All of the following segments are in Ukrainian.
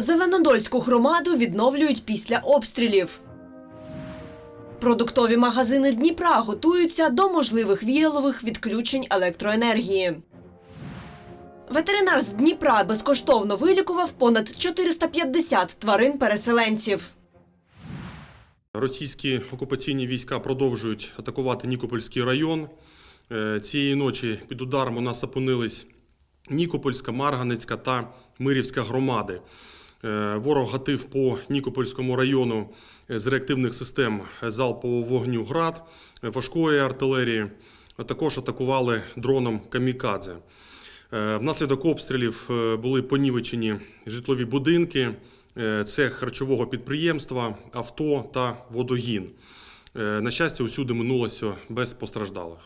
Зеленодольську громаду відновлюють після обстрілів. Продуктові магазини Дніпра готуються до можливих віялових відключень електроенергії. Ветеринар з Дніпра безкоштовно вилікував понад 450 тварин-переселенців. Російські окупаційні війська продовжують атакувати Нікопольський район. Е, Цієї ночі під ударом у нас опинились Нікопольська, Марганецька та Мирівська громади. Е, Ворог гатив по Нікопольському району е, з реактивних систем залпового вогню ГРАД, е, важкої артилерії. Також атакували дроном Камікадзе. Внаслідок обстрілів були понівечені житлові будинки, цех харчового підприємства, авто та водогін. На щастя, усюди минулося без постраждалих.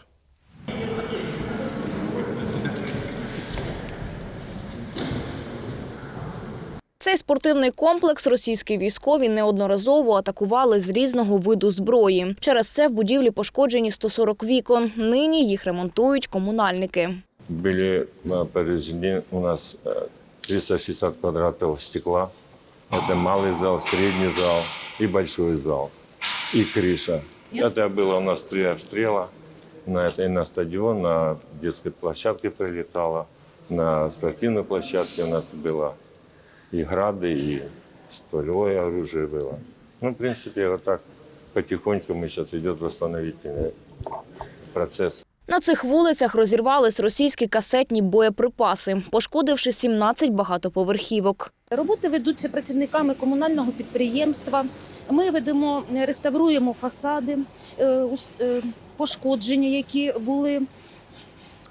Цей спортивний комплекс російські військові неодноразово атакували з різного виду зброї. Через це в будівлі пошкоджені 140 вікон. Нині їх ремонтують комунальники. Были э, повреждены у нас э, 360 квадратов стекла. Это малый зал, средний зал и большой зал. И крыша. Это было у нас три обстрела. На это и на стадион, на детской площадке прилетало. На спортивной площадке у нас было и грады, и стволевое оружие было. Ну, в принципе, вот так потихоньку мы сейчас идет восстановительный процесс. На цих вулицях розірвались російські касетні боєприпаси, пошкодивши 17 багатоповерхівок. Роботи ведуться працівниками комунального підприємства. Ми ведемо, реставруємо фасади, е, ус- е, пошкодження, які були.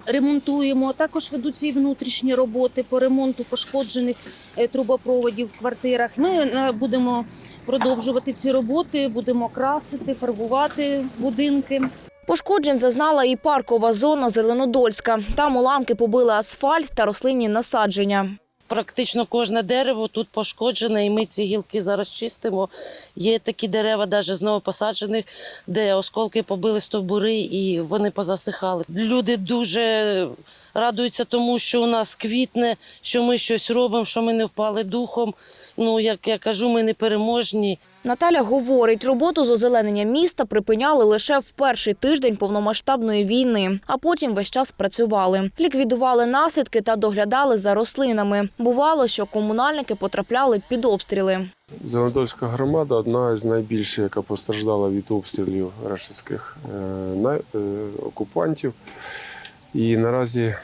Ремонтуємо. Також ведуться і внутрішні роботи по ремонту пошкоджених е, трубопроводів в квартирах. Ми е, будемо продовжувати ці роботи, будемо красити, фарбувати будинки. Пошкоджень зазнала і паркова зона Зеленодольська. Там уламки побили асфальт та рослинні насадження. Практично кожне дерево тут пошкоджене, і ми ці гілки зараз чистимо. Є такі дерева, навіть з новопосаджених, де осколки побили стовбури і вони позасихали. Люди дуже радуються тому, що у нас квітне, що ми щось робимо, що ми не впали духом. Ну, як я кажу, ми не переможні. Наталя говорить, роботу з озеленення міста припиняли лише в перший тиждень повномасштабної війни, а потім весь час працювали. Ліквідували наслідки та доглядали за рослинами. Бувало, що комунальники потрапляли під обстріли. Зеленодольська громада одна з найбільших, яка постраждала від обстрілів рашистських е, е, окупантів. І наразі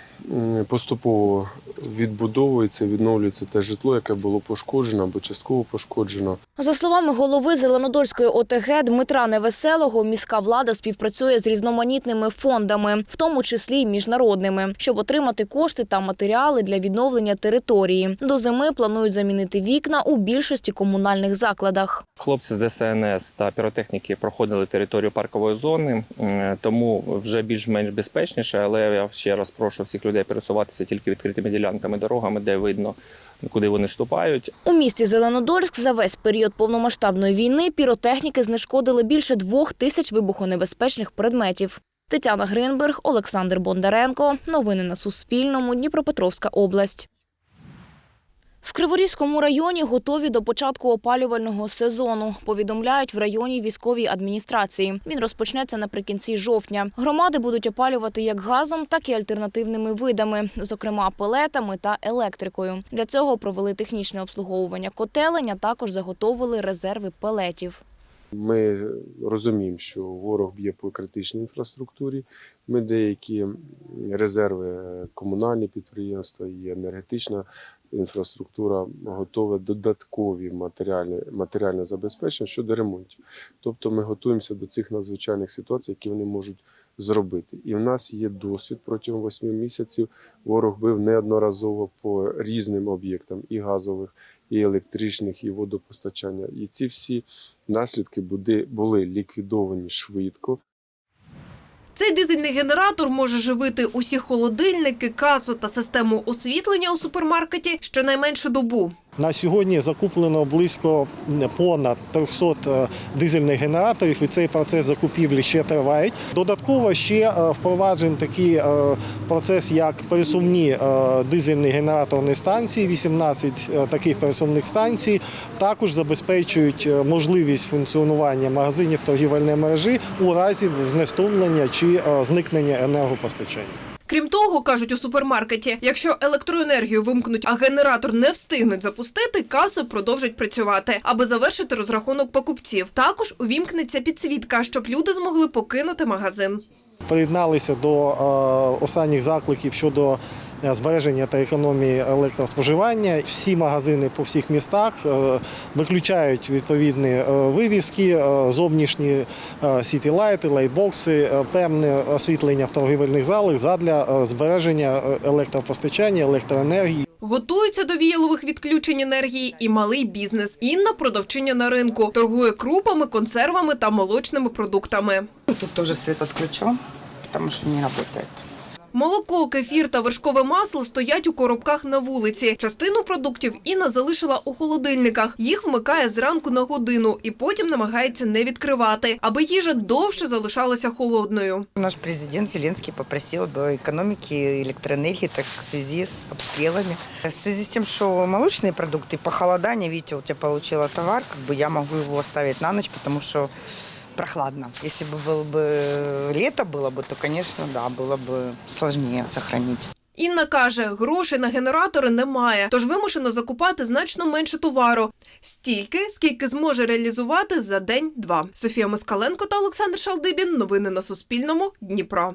поступово відбудовується, відновлюється те житло, яке було пошкоджено або частково пошкоджено. За словами голови Зеленодольської ОТГ Дмитра Невеселого, міська влада співпрацює з різноманітними фондами, в тому числі й міжнародними, щоб отримати кошти та матеріали для відновлення території. До зими планують замінити вікна у більшості комунальних закладах. Хлопці з ДСНС та піротехніки проходили територію паркової зони, тому вже більш-менш безпечніше. Але я ще раз прошу всіх людей пересуватися тільки відкритими ділянками, дорогами, де видно, куди вони ступають. У місті Зеленодольськ за весь період повномасштабної війни піротехніки знешкодили більше двох тисяч вибухонебезпечних предметів. Тетяна Гринберг, Олександр Бондаренко. Новини на Суспільному. Дніпропетровська область. В Криворізькому районі готові до початку опалювального сезону. Повідомляють в районі військовій адміністрації. Він розпочнеться наприкінці жовтня. Громади будуть опалювати як газом, так і альтернативними видами, зокрема пелетами та електрикою. Для цього провели технічне обслуговування котелень, а також заготовили резерви пелетів. Ми розуміємо, що ворог б'є по критичній інфраструктурі. Ми деякі резерви, е, комунальні підприємства і енергетична інфраструктура готові додаткові матеріальні, матеріальне забезпечення щодо ремонтів. Тобто ми готуємося до цих надзвичайних ситуацій, які вони можуть зробити. І в нас є досвід протягом восьми місяців. Ворог бив неодноразово по різним об'єктам і газових, і електричних, і водопостачання. І ці всі наслідки були ліквідовані швидко. Цей дизельний генератор може живити усі холодильники, касу та систему освітлення у супермаркеті щонайменше добу. На сьогодні закуплено близько понад 300 е, дизельних генераторів, і цей процес закупівлі ще триває. Додатково ще е, впроваджений такий е, процес, як пересувні дизельні генераторні станції. 18 е, таких пересувних станцій також забезпечують можливість функціонування магазинів торгівельної мережі у разі знестумлення чи зникнення енергопостачання. Крім того, кажуть у супермаркеті, якщо електроенергію вимкнуть, а генератор не встигнуть запустити, каси продовжать працювати, аби завершити розрахунок покупців. Також увімкнеться підсвітка, щоб люди змогли покинути магазин. приєдналися до е, останніх закликів щодо збереження та економії електроспоживання. Всі магазини по всіх містах е, виключають відповідні е, вивіски, е, зовнішні е, сітілайти, лайтбокси, е, певне освітлення в торгівельних залах задля е, збереження е, електропостачання, електроенергії. Готуються до віялових відключень енергії і малий бізнес. Інна продавчиня на ринку торгує крупами, консервами та молочними продуктами. Тут тоже свет отключен, потому что не работает. Молоко, кефір та вершкове масло стоять у коробках на вулиці. Частину продуктів Інна залишила у холодильниках. Їх вмикає зранку на годину і потім намагається не відкривати, аби їжа довше залишалася холодною. Наш президент Зеленский попросил об экономике электроэнергии так, в связи с обстрелами. В связи с тем, что молочные продукты, похолодание, видите, вот я получила товар, как бы я могу его оставить на ночь, потому что прохладно. Если бы было бы лето было бы, то, конечно, да, было бы сложнее сохранить. Інна каже, грошей на генератори немає, тож вимушено закупати значно менше товару. Стільки, скільки зможе реалізувати за день-два. Софія Москаленко та Олександр Шалдибін. Новини на Суспільному. Дніпро.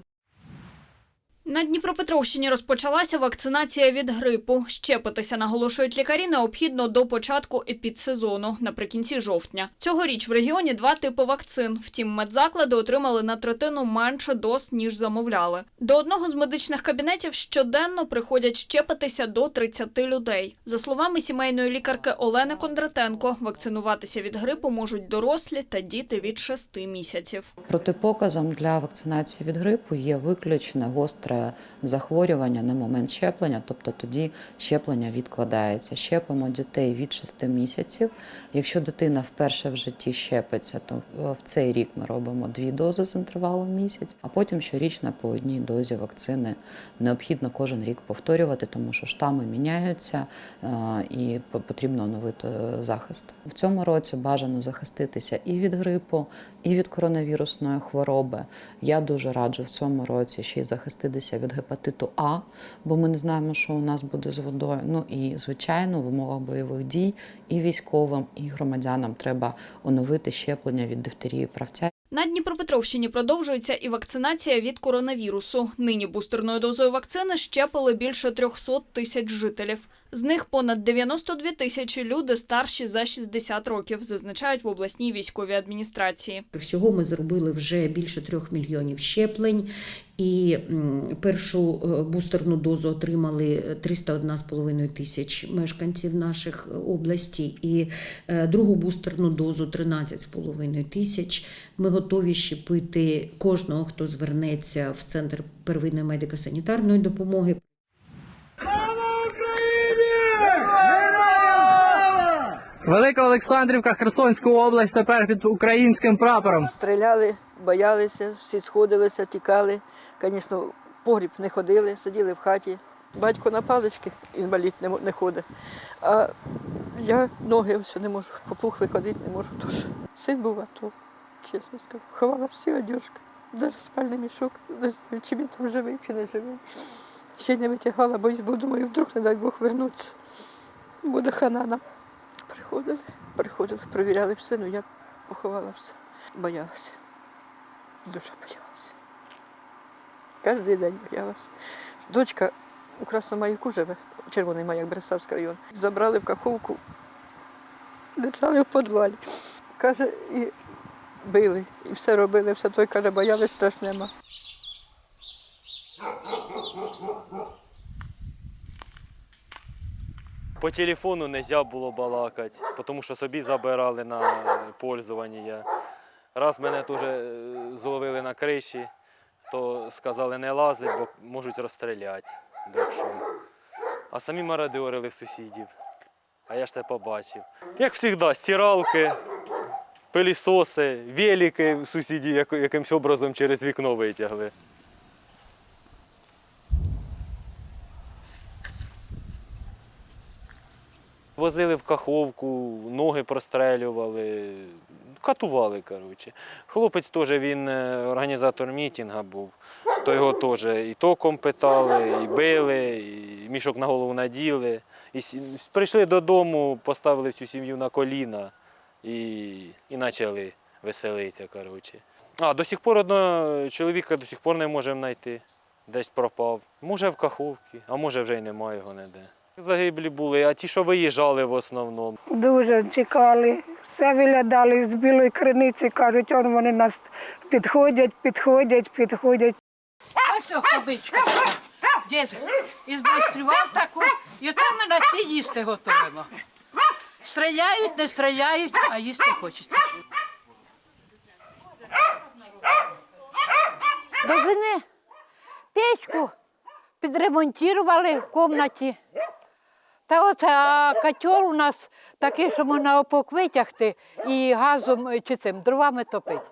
На Дніпропетровщині розпочалася вакцинація від грипу. Щепитися, наголошують лікарі, необхідно до початку епідсезону наприкінці жовтня. Цьогоріч в регіоні два типи вакцин. Втім, медзаклади отримали на третину менше доз, ніж замовляли. До одного з медичних кабінетів щоденно приходять щепитися до 30 людей. За словами сімейної лікарки Олени Кондратенко, вакцинуватися від грипу можуть дорослі та діти від 6 місяців. Протипоказом для вакцинації від грипу є виключне гостре захворювання на момент щеплення, тобто тоді щеплення відкладається. Щепимо дітей від 6 місяців. Якщо дитина вперше в житті щепиться, то в цей рік ми робимо дві дози з інтервалом місяць, а потім щорічно по одній дозі вакцини необхідно кожен рік повторювати, тому що штами міняються е, і потрібно оновити захист. В цьому році бажано захиститися і від грипу, і від коронавірусної хвороби. Я дуже раджу в цьому році ще й захиститися від гепатиту А, бо ми не знаємо, що у нас буде з водою. Ну і звичайно, в умовах бойових дій і військовим, і громадянам треба оновити щеплення від дифтерії правця. На Дніпропетровщині продовжується і вакцинація від коронавірусу. Нині бустерною дозою вакцини щепили більше 300 тисяч жителів. З них понад 92 тисячі люди старші за 60 років, зазначають в обласній військовій адміністрації. Всього ми зробили вже більше трьох мільйонів щеплень. І першу е, бустерну дозу отримали 301,5 тисяч мешканців наших е, області, і е, другу бустерну дозу 13,5 тисяч. Ми готові щепити кожного, хто звернеться в центр первинної медико-санітарної допомоги. Велика Олександрівка, Херсонська область тепер під українським прапором. Стріляли, боялися, всі сходилися, тікали. Звісно, в погріб не ходили, сиділи в хаті. Батько на палички, інвалід не, ходить. А я ноги ось не можу, попухли ходити не можу. Тож син був АТО, чесно скажу. Ховала всі одежки, навіть спальний мішок. Чи він там живий, чи не живий. Ще й не витягала, бо думаю, вдруг, не дай Бог, вернуться. Буде хана нам. Приходили, приходили, перевіряли все, ну я поховала все. Боялася. Дуже боялася. Кожен день боялася. Дочка у Красному маяку живе, червоний маяк, Бресавський район. Забрали в Каховку, держали в підвалі. Каже, і били, і все робили, все той каже, боялись страшнема. По телефону не можна було балакати, тому що собі забирали на пользування. Раз мене теж е, зловили на криші, то сказали не лазить, бо можуть розстріляти. Так. А самі мародерили в сусідів. А я ж це побачив. Як завжди, стиралки, пилісоси, велики сусіді яко- якимось образом через вікно витягли. Возили в каховку, ноги прострелювали, катували, коротше. Хлопець теж він е, організатор мітінга був, то його теж і током питали, і били, і мішок на голову наділи. І прийшли додому, поставили всю сім'ю на коліна і, і почали веселитися. Коротше. А, до сих пор одного чоловіка до сих пор не можемо знайти. Десь пропав. Може в Каховці, а може вже й немає його ніде. Загиблі були, а ті, що виїжджали в основному. Дуже чекали. Все виглядали з білої криниці, кажуть, он вони нас підходять, підходять, підходять. Ось о, кобичка. Дід із майстрував таку, і оце ми на ці їсти готуємо. Стріляють, не стріляють, а їсти хочеться. До зими печку підремонтували в кімнаті. Та оце а котел у нас такий, що можна опок витягти і газом е, чи цим дровами топити.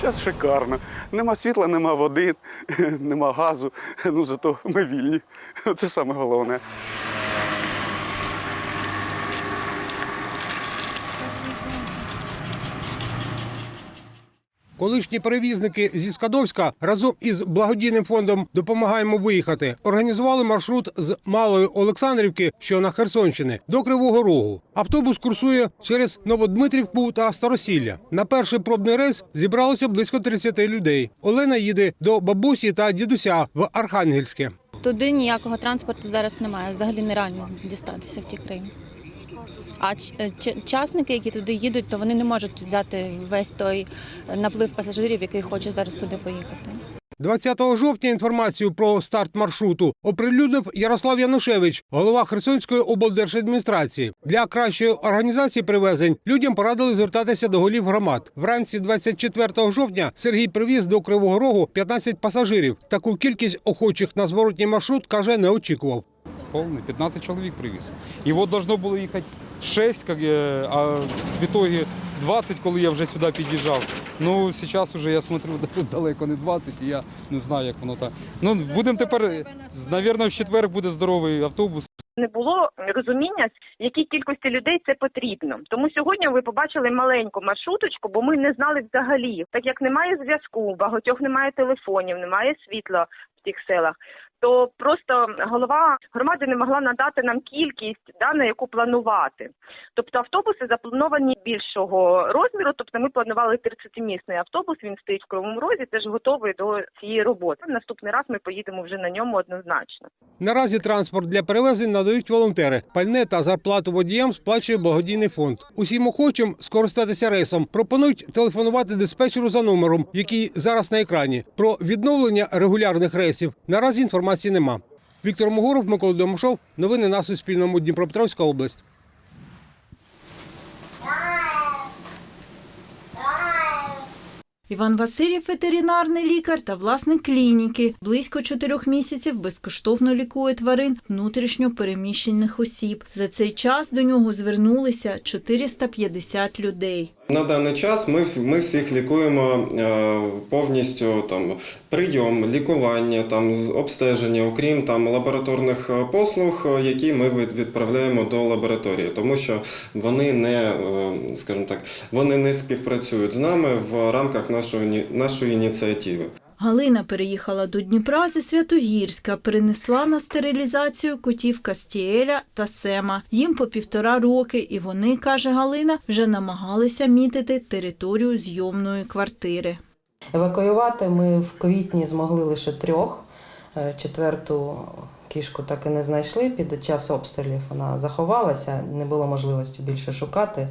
Зараз шикарно. Нема світла, нема води, нема газу. Ну зато ми вільні. Це саме головне. Колишні перевізники зі Скадовська разом із благодійним фондом Допомагаємо виїхати організували маршрут з Малої Олександрівки, що на Херсонщині, до Кривого Рогу. Автобус курсує через Новодмитрівку та Старосілля. На перший пробний рейс зібралося близько 30 людей. Олена їде до бабусі та дідуся в Архангельське. Туди ніякого транспорту зараз немає. Взагалі нереально дістатися в ті країни. А е, ч- частники, які туди їдуть, то вони не можуть взяти весь той е, наплив пасажирів, який хоче зараз туди поїхати. 20 жовтня інформацію про старт маршруту оприлюднив Ярослав Янушевич, голова Херсонської облдержадміністрації. Для кращої організації привезень людям порадили звертатися до голів громад. Вранці 24 жовтня Сергій привіз до Кривого Рогу 15 пасажирів. Таку кількість охочих на зворотній маршрут каже, не очікував полный, 15 человек привез. И вот должно было ехать 6, как, э, а в итоге 20, коли я вже сюди під'їжджав. Ну, зараз уже я смотрю, далеко не 20, і я не знаю, як воно так. Ну, будемо тепер, навірно, в четвер буде здоровий автобус. не було розуміння, якій кількості людей це потрібно. Тому сьогодні ви побачили маленьку маршруточку, бо ми не знали взагалі, так як немає зв'язку, у багатьох немає телефонів, немає світла в тих селах. То просто голова громади не могла надати нам кількість, да, на яку планувати. Тобто автобуси заплановані більшого розміру. Тобто ми планували 30-місний автобус. Він стоїть в Кривому Розі, теж готовий до цієї роботи. Наступний раз ми поїдемо вже на ньому однозначно. Наразі транспорт для перевезень надають волонтери. Пальне та зарплату водіям сплачує благодійний фонд. Усім охочим скористатися рейсом пропонують телефонувати диспетчеру за номером, який зараз на екрані. Про відновлення регулярних рейсів наразі інформації нема. Віктор Могоров, Микола Домашов. Новини на Суспільному. Дніпропетровська область. Іван Васильєв – ветеринарний лікар та власник клініки. Близько чотирьох місяців безкоштовно лікує тварин внутрішньо переміщених осіб. За цей час до нього звернулися 450 людей. На даний час ми, ми всіх лікуємо е, повністю там прийом, лікування, там обстеження, окрім там лабораторних е, послуг, е, які ми відправляємо до лабораторії, тому що вони не, скажімо так, вони не співпрацюють з нами в рамках нашої нашої ініціативи. Галина переїхала до Дніпра зі Святогірська, перенесла на стерилізацію котів Кастіеля та Сема. Їм по півтора роки, і вони, каже Галина, вже намагалися мітити територію зйомної квартири. Евакуювати ми в квітні змогли лише трьох. Е, Четверту кішку так і не знайшли. Під час обстрілів вона заховалася, не було можливості більше шукати.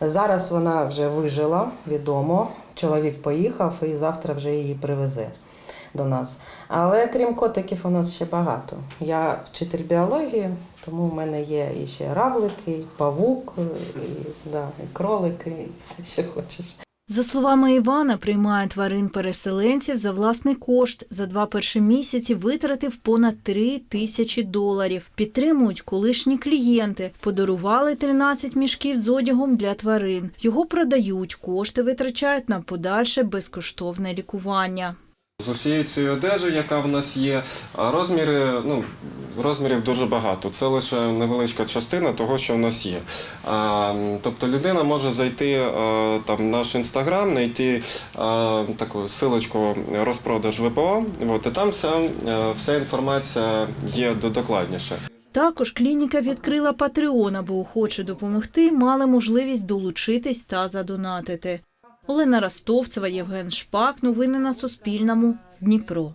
Зараз вона вже вижила, відомо. Чоловік поїхав і завтра вже її привезе до нас. Але крім котиків, у нас ще багато. Я вчитель біології, тому в мене є і ще равлики, і павук, і, да, і кролики, і все, що хочеш. За словами Івана, приймає тварин-переселенців за власний кошт. За два перші місяці витратив понад три тисячі доларів. Підтримують колишні клієнти. Подарували 13 мішків з одягом для тварин. Його продають, кошти витрачають на подальше безкоштовне лікування. З усієї цієї одежі, яка в нас є, розміри, ну, розмірів дуже багато. Це лише невеличка частина того, що в нас є. А, тобто людина може зайти а, там, в наш інстаграм, знайти а, таку силочку розпродаж ВПО, от, і там вся, вся інформація є докладніше. Також клініка відкрила Патреон, аби охоче допомогти мали можливість долучитись та задонатити. Олена Ростовцева, Євген Шпак. Новини на Суспільному. Дніпро.